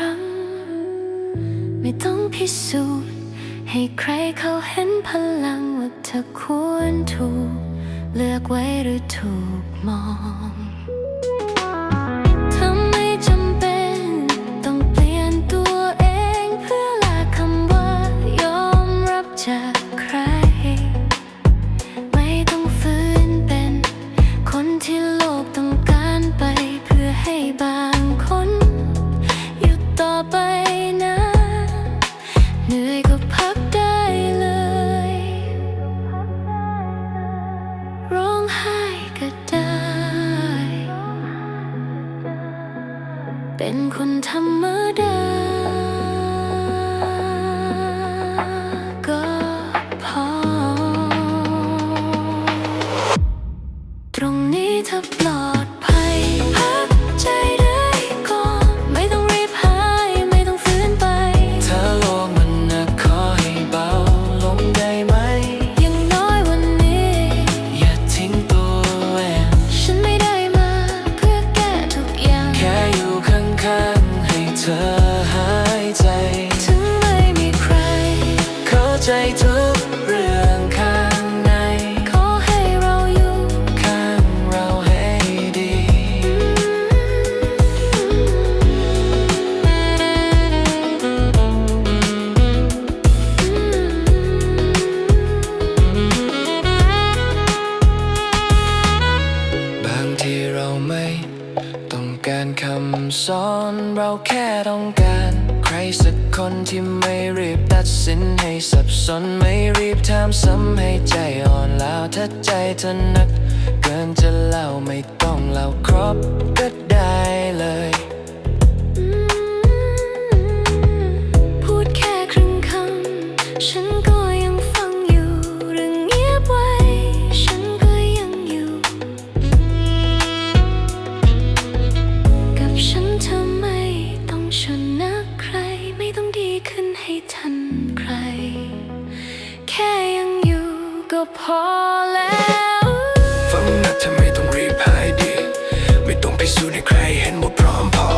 รั้ง ไม่ต้องพิสูจน์ให้ใครเขาเห็นพลังว่าเธอควรถูก เลือกไว้หรือถูกมอง เป็นคนธรรมดา อนเราแค่ต้องการ ใครสักคนที่ไม่รีบตัดสินให้สับสนไม่รีบถามซ้ำให้ใจอ่อนแล้วถ้าใจเธอนัก เกินจะเล่าไม่ต้องเล่าครบก็ สู้ในใครเห็นว่าพร้อมพอ